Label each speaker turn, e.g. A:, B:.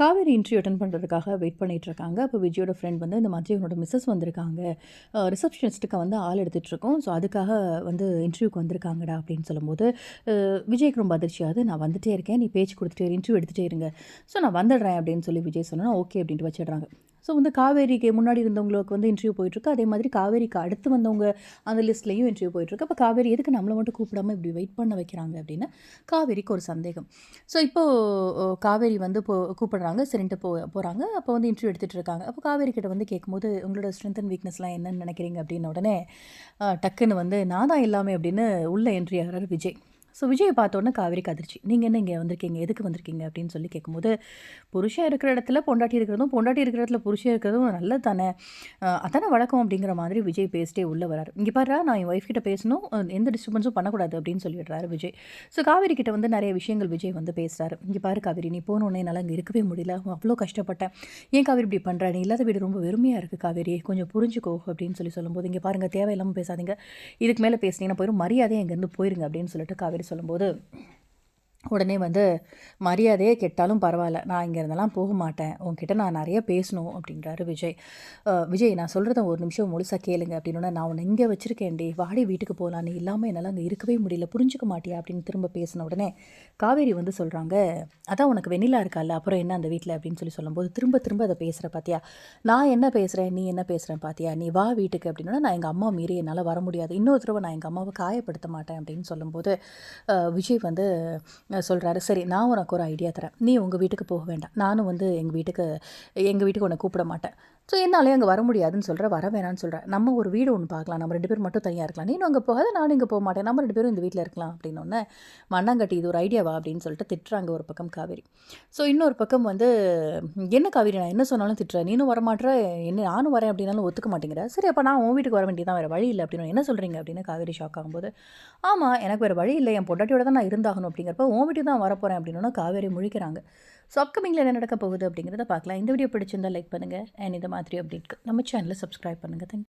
A: Kaveri interview attend பண்ணுறதுக்காக wait பண்ணிகிட்டு இருக்காங்க அப்போ விஜயோட ஃப்ரெண்ட் வந்து இந்த மாதிரி உன்னோட மிஸ்ஸஸ் வந்திருக்காங்க. ரிசப்ஷனிஸ்ட்டுக்கு வந்து ஆள் எடுத்துகிட்ருக்கோம் ஸோ அதுக்காக வந்து இன்டர்வியூக்கு வந்திருக்காங்கடா அப்படின்னு சொல்லும்போது விஜய்க்கு ரொம்ப அதிர்ச்சியாவது நான் வந்துட்டே இருக்கேன். நீ பேச்சு கொடுத்துட்டே இன்டர்வியூ எடுத்துகிட்டே இருங்க. ஸோ நான் வந்துடுறேன் அப்படின்னு சொல்லி விஜய் சொன்னால் ஓகே அப்படின்ட்டு வச்சிடுறாங்க. ஸோ வந்து காவேரிக்கு முன்னாடி இருந்தவங்களுக்கு வந்து இன்டர்வியூ போயிட்டுருக்கு. அதே மாதிரி காவேரிக்கு அடுத்து வந்தவங்க அந்த லிஸ்ட்லேயும் இன்டர்வியூ போயிட்டுருக்கு. அப்போ காவேரி எதுக்கு நம்மளை மட்டும் கூப்பிடாம இப்படி வெயிட் பண்ண வைக்கிறாங்க அப்படின்னு காவேரிக்கு ஒரு சந்தேகம். ஸோ இப்போது காவேரி வந்து போ கூப்பிடுறாங்க. சரின்ட்டு போ போகிறாங்க அப்போ வந்து இன்டர்வியூ எடுத்துகிட்டு இருக்காங்க. அப்போ காவேரி கிட்ட வந்து கேட்கும்போது உங்களோட ஸ்ட்ரென்த் அண்ட் வீக்னஸ்லாம் என்னன்னு நினைக்கிறீங்க? அப்படின்ன உடனே டக்குன்னு வந்து நான் தான் எல்லாமே அப்படின்னு உள்ள என்ட்ரி ஆகிறார் விஜய். ஸோ விஜயை பார்த்தோன்னே காவேரி காவேரிக்கு அதிர்ச்சி நீங்கள் என்ன இங்கே வந்திருக்கீங்க? எதுக்கு வந்திருக்கீங்க? அப்படின்னு சொல்லி கேட்கும்போது புருஷன் இருக்கிற இடத்துல பொண்டாட்டி இருக்கிறதும் பொண்டாட்டி இருக்கிற இடத்துல புருஷன் இருக்கிறதும் நல்லது தானே அதானே வழக்கம்? அப்படிங்கிற மாதிரி விஜய் பேசிட்டே உள்ளே வராரு. இங்கே பாரு நான் என் ஒய்ஃப் கிட்ட பேசணும். எந்த டிஸ்டர்பன்ஸும் பண்ணக்கூடாது அப்படின்னு சொல்லிடுறாரு விஜய். ஸோ காவேரி கிட்ட வந்து நிறைய விஷயங்கள் விஜய் வந்து பேசுகிறாரு இங்கே பாரு காவேரி நீ போனோடனே என்னால் அங்கே இருக்கவே முடியல. அவ்வளோ கஷ்டப்பட்டேன். ஏன் காவேரி இப்படி பண்ணுற நீ இல்லாத வீடு ரொம்ப வெறுமையாக இருக்குது காவேரி. கொஞ்சம் புரிஞ்சுக்கோ அப்படின்னு சொல்லி சொல்லும்போது இங்கே பாருங்கள் தேவையில்லாமல் பேசாதீங்க. இதுக்கு மேலே பேசுனீங்கன்னா போயிடும் மரியாதையை இங்கேருந்து போயிருங்க அப்படின்னு சொல்லிட்டு காவேரி சொல்லும்போது உடனே வந்து மரியாதையே கெட்டாலும் பரவாயில்ல. நான் இங்கே இருந்தெல்லாம் போக மாட்டேன். உங்ககிட்ட நான் நிறைய பேசணும் அப்படின்றாரு விஜய். விஜய் நான் சொல்கிறத ஒரு நிமிஷம் முழுசாக கேளுங்க அப்படின்னா நான் உன்னை இங்கே வச்சுருக்கேன்டி. வாடி வீட்டுக்கு போகலாம் நீ இல்லாமல் என்னால் அங்கே இருக்கவே முடியல. புரிஞ்சுக்க மாட்டியா? அப்படின்னு திரும்ப பேசின உடனே காவேரி வந்து சொல்கிறாங்க அதான் உனக்கு வெண்ணிலா இருக்கால்ல. அப்புறம் என்ன அந்த வீட்டில் அப்படின்னு சொல்லி சொல்லும்போது திரும்ப திரும்ப அதை பேசுகிற பார்த்தியா நான் என்ன பேசுகிறேன் நீ என்ன பேசுகிறேன் பாத்தியா? நீ வா வீட்டுக்கு அப்படின்னா நான் எங்கள் அம்மா மீறி என்னால் வர முடியாது. இன்னொரு தடவை நான் எங்கள் அம்மாவை காயப்படுத்த மாட்டேன் அப்படின்னு சொல்லும்போது விஜய் வந்து சொல்கிறாரு சரி நான் உனக்கு ஒரு ஐடியா தரேன். நீ உங்கள் வீட்டுக்கு போக வேண்டாம். நானும் வந்து எங்கள் வீட்டுக்கு எங்கள் வீட்டுக்கு உன்னை கூப்பிட மாட்டேன். ஸோ என்னாலே அங்கே வர முடியாதுன்னு சொல்கிற வர வேணாம்னு சொல்கிறேன் நம்ம ஒரு வீடு ஒன்று பார்க்கலாம். நம்ம ரெண்டு பேரும் மட்டும் தனியாக இருக்கலாம். நீனும் அங்கே போகாத நானும் இங்கே போக மாட்டேன். நம்ம ரெண்டு பேரும் இந்த வீட்டில் இருக்கலாம் அப்படின்னு ஒன்று மண்ணாங்கட்டி இது ஒரு ஐடியாவா அப்படின்னு சொல்லிட்டு திட்டுறாங்க ஒரு பக்கம் காவேரி. ஸோ இன்னொரு பக்கம் வந்து என்ன காவேரி நான் என்ன சொன்னாலும் திட்டுறேன் நீனும் வரமாட்டேற என்ன நானும் வரேன் அப்படின்னாலும் ஒத்துக்க மாட்டேங்கிற? சரி அப்போ நான் உன் வீட்டுக்கு வர வேண்டியதான் வேறு வழி இல்லை. அப்படின்னு என்ன சொல்கிறீங்க அப்படின்னு காவேரி ஷாக் ஆகும்போது ஆமாம் எனக்கு வேறு வழி இல்லை. என் பொண்டாட்டியோட தான் நான் இருந்தாகணும். அப்படிங்கிறப்ப உன் வீட்டுக்கு தான் வரப்போகிறேன் அப்படின்னா காவேரி முழிக்கிறாங்க. ஸோ அப்கமிங்கில் என்ன நடக்க போகுது அப்படிங்கிறத பார்க்கலாம். இந்த வீடியோ பிடிச்சிருந்தா லைக் பண்ணுங்கள் அண்ட் இந்த மாதிரி அப்டேட்க்கு நம்ம சேனலை சப்ஸ்கிரைப் பண்ணுங்கள் தேங்க்